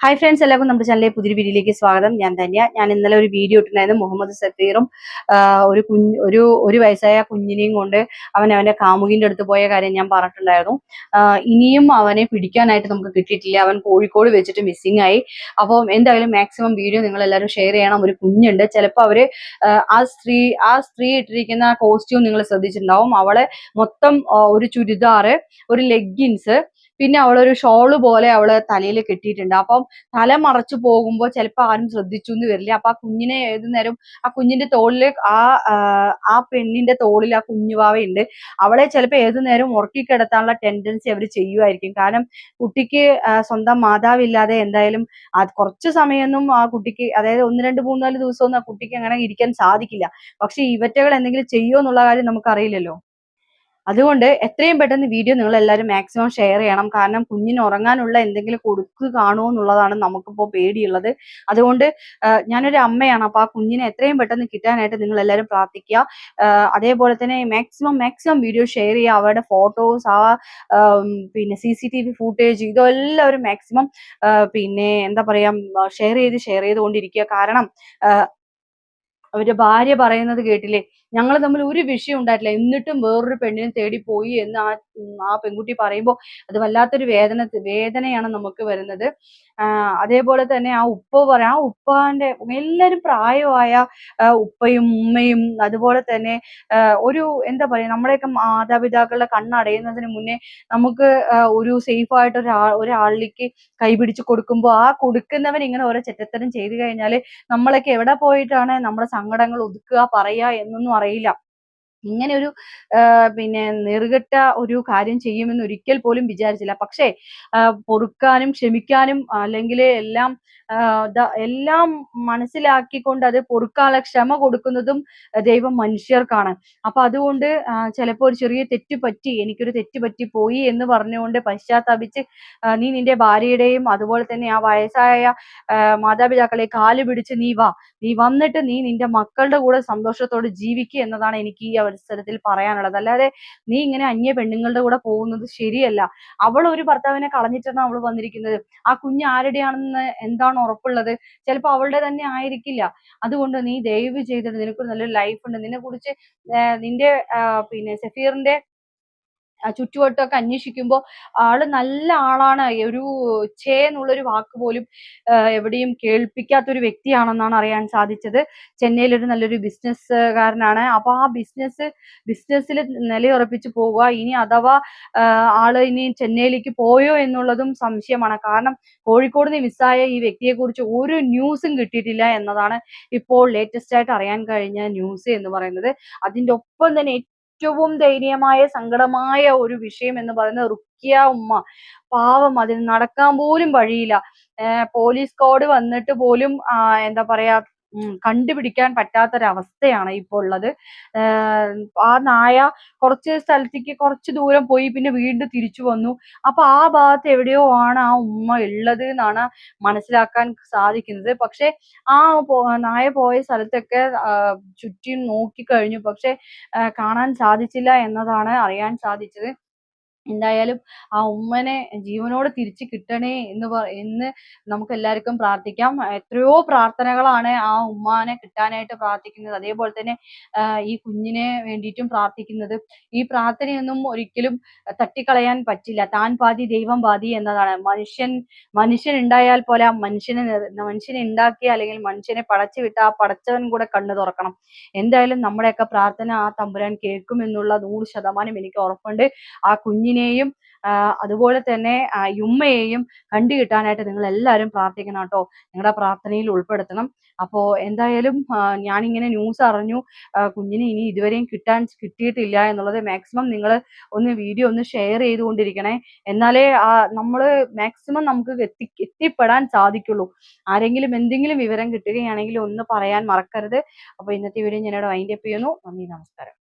Hi friends എല്ലാവർക്കും നമ്മുടെ ചാനലിലെ പുതിയ വീഡിയോയിലേക്ക് സ്വാഗതം. ഞാൻ ധന്യ. ഞാൻ ഇന്നലെ ഒരു വീഡിയോ ഇട്ടിട്ടുണ്ടായിരുന്നു മുഹമ്മദ് സഫീറും ഒരു കുഞ്ഞ് ഒരു ഒരു വയസ്സായ കുഞ്ഞിനെയും കൊണ്ട് അവൻ അവന്റെ കാമുകിന്റെ അടുത്ത് പോയ കാര്യം ഞാൻ പറഞ്ഞിട്ടുണ്ടായിരുന്നു. ഇനിയും അവനെ പിടിക്കാനായിട്ട് നമുക്ക് കിട്ടിയിട്ടില്ല. അവൻ കോഴിക്കോട് വെച്ചിട്ട് മിസ്സിംഗ് ആയി. അപ്പം എന്തായാലും മാക്സിമം വീഡിയോ നിങ്ങൾ എല്ലാവരും ഷെയർ ചെയ്യണം. ഒരു കുഞ്ഞുണ്ട്. ചിലപ്പോൾ അവർ ആ സ്ത്രീ ആ സ്ത്രീ ഇട്ടിരിക്കുന്ന കോസ്റ്റ്യൂം നിങ്ങൾ ശ്രദ്ധിച്ചിട്ടുണ്ടാവും. അവളെ മൊത്തം ഒരു ചുരിദാറ് ഒരു ലെഗിൻസ് പിന്നെ അവളൊരു ഷോൾ പോലെ അവൾ തലയിൽ കെട്ടിയിട്ടുണ്ട്. അപ്പം തല മറച്ചു പോകുമ്പോൾ ചിലപ്പോൾ ആരും ശ്രദ്ധിച്ചു എന്ന് വരില്ല. അപ്പൊ ആ കുഞ്ഞിനെ ഏത് നേരം ആ കുഞ്ഞിന്റെ തോളിൽ ആ ആ, പെണ്ണിന്റെ തോളിൽ ആ കുഞ്ഞുവാവയുണ്ട് അവളെ ചിലപ്പോൾ ഏത് നേരം ഉറക്കിക്കിടത്താനുള്ള ടെൻഡൻസി അവർ ചെയ്യുമായിരിക്കും കാരണം കുട്ടിക്ക് സ്വന്തം മാതാവില്ലാതെ എന്തായാലും കുറച്ച് സമയമൊന്നും ആ കുട്ടിക്ക് അതായത് ഒന്ന് രണ്ട് മൂന്നാൽ നാല് ദിവസമൊന്നും ആ കുട്ടിക്ക് അങ്ങനെ ഇരിക്കാൻ സാധിക്കില്ല. പക്ഷെ ഇവറ്റകൾ എന്തെങ്കിലും ചെയ്യുമോ എന്നുള്ള കാര്യം നമുക്കറിയില്ലല്ലോ. അതുകൊണ്ട് എത്രയും പെട്ടെന്ന് വീഡിയോ നിങ്ങൾ എല്ലാവരും മാക്സിമം ഷെയർ ചെയ്യണം. കാരണം കുഞ്ഞിന് ഉറങ്ങാനുള്ള എന്തെങ്കിലും കൊടുക്ക് കാണുമോ എന്നുള്ളതാണ് നമുക്കിപ്പോൾ പേടിയുള്ളത്. അതുകൊണ്ട് ഞാനൊരു അമ്മയാണ്. അപ്പോൾ ആ കുഞ്ഞിനെ എത്രയും പെട്ടെന്ന് കിട്ടാനായിട്ട് നിങ്ങൾ എല്ലാവരും പ്രാർത്ഥിക്കുക അതേപോലെ തന്നെ മാക്സിമം മാക്സിമം വീഡിയോ ഷെയർ ചെയ്യുക. അവരുടെ ഫോട്ടോസ് ആ പിന്നെ C C T V footage ഇതെല്ലാവരും മാക്സിമം പിന്നെ എന്താ പറയാ ഷെയർ ചെയ്ത് ഷെയർ ചെയ്തുകൊണ്ടിരിക്കുക. കാരണം അവരുടെ ഭാര്യ പറയുന്നത് കേട്ടില്ലേ? ഞങ്ങൾ തമ്മിൽ ഒരു വിഷയം ഉണ്ടായിട്ടില്ല. എന്നിട്ടും വേറൊരു പെണ്ണിനെ തേടി പോയി എന്ന് ആ ആ പെൺകുട്ടി പറയുമ്പോൾ അത് വല്ലാത്തൊരു വേദന വേദനയാണ് നമുക്ക് വരുന്നത്. അതേപോലെ തന്നെ ആ ഉപ്പ പറയാം ആ ഉപ്പാന്റെ എല്ലാവരും പ്രായമായ ഉപ്പയും ഉമ്മയും അതുപോലെ തന്നെ ഒരു എന്താ പറയാ നമ്മുടെയൊക്കെ മാതാപിതാക്കളുടെ കണ്ണടയുന്നതിന് മുന്നേ നമുക്ക് ഒരു സേഫ് ആയിട്ട് ഒരാ ഒരാളിലേക്ക് കൈപിടിച്ച് കൊടുക്കുമ്പോൾ ആ കൊടുക്കുന്നവൻ ഇങ്ങനെ ഓരോ ചെറ്റത്തരം ചെയ്തു കഴിഞ്ഞാൽ നമ്മളൊക്കെ എവിടെ പോയിട്ടാണ് നമ്മുടെ സങ്കടങ്ങൾ ഒതുക്കുക പറയുക എന്നൊന്നും അറിയില്ല ഇങ്ങനെ ഒരു പിന്നെ നെറുകെട്ട ഒരു കാര്യം ചെയ്യുമെന്ന് ഒരിക്കൽ പോലും വിചാരിച്ചില്ല. പക്ഷേ പൊറുക്കാനും ക്ഷമിക്കാനും അല്ലെങ്കിൽ എല്ലാം എല്ലാം മനസ്സിലാക്കിക്കൊണ്ട് അത് പൊറുക്കാനുള്ള ക്ഷമ കൊടുക്കുന്നതും ദൈവം മനുഷ്യർക്കാണ്. അപ്പൊ അതുകൊണ്ട് ചിലപ്പോൾ ഒരു ചെറിയ തെറ്റ് പറ്റി എനിക്കൊരു തെറ്റ് പറ്റി പോയി എന്ന് പറഞ്ഞുകൊണ്ട് പശ്ചാത്താപിച്ച് നീ നിന്റെ ഭാര്യയുടെയും അതുപോലെ തന്നെ ആ വയസ്സായ മാതാപിതാക്കളെ കാൽ പിടിച്ച് നീ വാ. നീ വന്നിട്ട് നീ നിന്റെ മക്കളുടെ കൂടെ സന്തോഷത്തോടെ ജീവിക്കുക എന്നതാണ് എനിക്ക് ഈ അവസരത്തിൽ പറയാനുള്ളത്. അല്ലാതെ നീ ഇങ്ങനെ അന്യ പെണ്ണുങ്ങളുടെ കൂടെ പോകുന്നത് ശരിയല്ല. അവൾ ഒരു ഭർത്താവിനെ കളഞ്ഞിട്ടാണ് അവൾ വന്നിരിക്കുന്നത്. ആ കുഞ്ഞ് ആരുടെയാണെന്ന് എന്താണ് ഉറപ്പുള്ളത്? ചിലപ്പോൾ അവളുടെ തന്നെ ആയിരിക്കില്ല. അതുകൊണ്ട് നീ ദയവ് ചെയ്തിട്ട് നിനക്കൊരു നല്ലൊരു ലൈഫ് ഉണ്ട്. നിന്നെ കുറിച്ച് നിന്റെ പിന്നെ സഫീറിന്റെ ചുറ്റുവട്ടമൊക്കെ അന്വേഷിക്കുമ്പോൾ ആൾ നല്ല ആളാണ്. ഒരു ചേ എന്നുള്ളൊരു വാക്ക് പോലും എവിടെയും എവിടെയും കേൾപ്പിക്കാത്തൊരു വ്യക്തിയാണെന്നാണ് അറിയാൻ സാധിച്ചത്. ചെന്നൈയിൽ ഒരു നല്ലൊരു ബിസിനസ്സുകാരനാണ്. അപ്പൊ ആ ബിസിനസ് ബിസിനസ്സിൽ നിലയുറപ്പിച്ച് പോവുക. ഇനി അഥവാ ആൾ ഇനി ചെന്നൈയിലേക്ക് പോയോ എന്നുള്ളതും സംശയമാണ്. കാരണം കോഴിക്കോട് നിന്ന് മിസ്സായ ഈ വ്യക്തിയെക്കുറിച്ച് ഒരു ന്യൂസും കിട്ടിയിട്ടില്ല എന്നതാണ് ഇപ്പോൾ ലേറ്റസ്റ്റ് ആയിട്ട് അറിയാൻ കഴിഞ്ഞ ന്യൂസ് എന്ന് പറയുന്നത്. അതിന്റെ ഒപ്പം തന്നെ ഏറ്റവും ദയനീയമായ സങ്കടമായ ഒരു വിഷയം എന്ന് പറയുന്നത് റുക്കിയ ഉമ്മ. പാവം അതിന് നടക്കാൻ പോലും വഴിയില്ല. പോലീസ് സ്ക്വാഡ് വന്നിട്ട് പോലും എന്താ പറയാ കണ്ടുപിടിക്കാൻ പറ്റാത്തൊരവസ്ഥയാണ് ഇപ്പോൾ ഉള്ളത്. ആ നായ കുറച്ച് സ്ഥലത്തേക്ക് കുറച്ച് ദൂരം പോയി പിന്നെ വീണ്ടും തിരിച്ചു വന്നു. അപ്പൊ ആ ഭാഗത്ത് എവിടെയോ ആണ് ആ ഉമ്മ ഉള്ളത് എന്നാണ് മനസ്സിലാക്കാൻ സാധിക്കുന്നത്. പക്ഷെ ആ നായ പോയ സ്ഥലത്തൊക്കെ ചുറ്റി നോക്കി കഴിഞ്ഞു. പക്ഷെ കാണാൻ സാധിച്ചില്ല എന്നതാണ് അറിയാൻ സാധിച്ചത്. എന്തായാലും ആ ഉമ്മനെ ജീവനോട് തിരിച്ചു കിട്ടണേ എന്ന് പറ എന്ന് നമുക്ക് എല്ലാവർക്കും പ്രാർത്ഥിക്കാം. എത്രയോ പ്രാർത്ഥനകളാണ് ആ ഉമ്മാനെ കിട്ടാനായിട്ട് പ്രാർത്ഥിക്കുന്നത്. അതേപോലെ തന്നെ ഈ കുഞ്ഞിനെ വേണ്ടിയിട്ടും പ്രാർത്ഥിക്കുന്നത്. ഈ പ്രാർത്ഥനയൊന്നും ഒരിക്കലും തട്ടിക്കളയാൻ പറ്റില്ല. താൻ പാതി ദൈവം പാതി എന്നതാണ്. മനുഷ്യൻ മനുഷ്യൻ ഉണ്ടായാൽ പോലെ ആ മനുഷ്യനെ മനുഷ്യനെ ഉണ്ടാക്കിയ അല്ലെങ്കിൽ മനുഷ്യനെ പടച്ചു വിട്ട ആ പടച്ചവൻ കൂടെ കണ്ണു തുറക്കണം. എന്തായാലും നമ്മുടെയൊക്കെ പ്രാർത്ഥന ആ തമ്പുരാൻ കേൾക്കുമെന്നുള്ള നൂറ് ശതമാനം എനിക്ക് ഉറപ്പുണ്ട്. ആ കുഞ്ഞിനെയും അതുപോലെ തന്നെ ആ ഉമ്മയെയും കണ്ടു കിട്ടാനായിട്ട് നിങ്ങൾ എല്ലാവരും പ്രാർത്ഥിക്കണം കേട്ടോ. നിങ്ങളുടെ പ്രാർത്ഥനയിൽ ഉൾപ്പെടുത്തണം. അപ്പോൾ എന്തായാലും ഞാനിങ്ങനെ ന്യൂസ് അറിഞ്ഞു. കുഞ്ഞിനെ ഇനി ഇതുവരെയും കിട്ടാൻ കിട്ടിയിട്ടില്ല എന്നുള്ളത് മാക്സിമം നിങ്ങൾ ഒന്ന് വീഡിയോ ഒന്ന് ഷെയർ ചെയ്തുകൊണ്ടിരിക്കണേ. എന്നാലേ ആ നമ്മൾ മാക്സിമം നമുക്ക് എത്തി എത്തിപ്പെടാൻ സാധിക്കുള്ളൂ. ആരെങ്കിലും എന്തെങ്കിലും വിവരം കിട്ടുകയാണെങ്കിൽ ഒന്ന് പറയാൻ മറക്കരുത്. അപ്പോൾ ഇന്നത്തെ വീഡിയോ ഞാനിവിടെ വൈൻഡപ്പ് ചെയ്യുന്നു. നന്ദി നമസ്കാരം.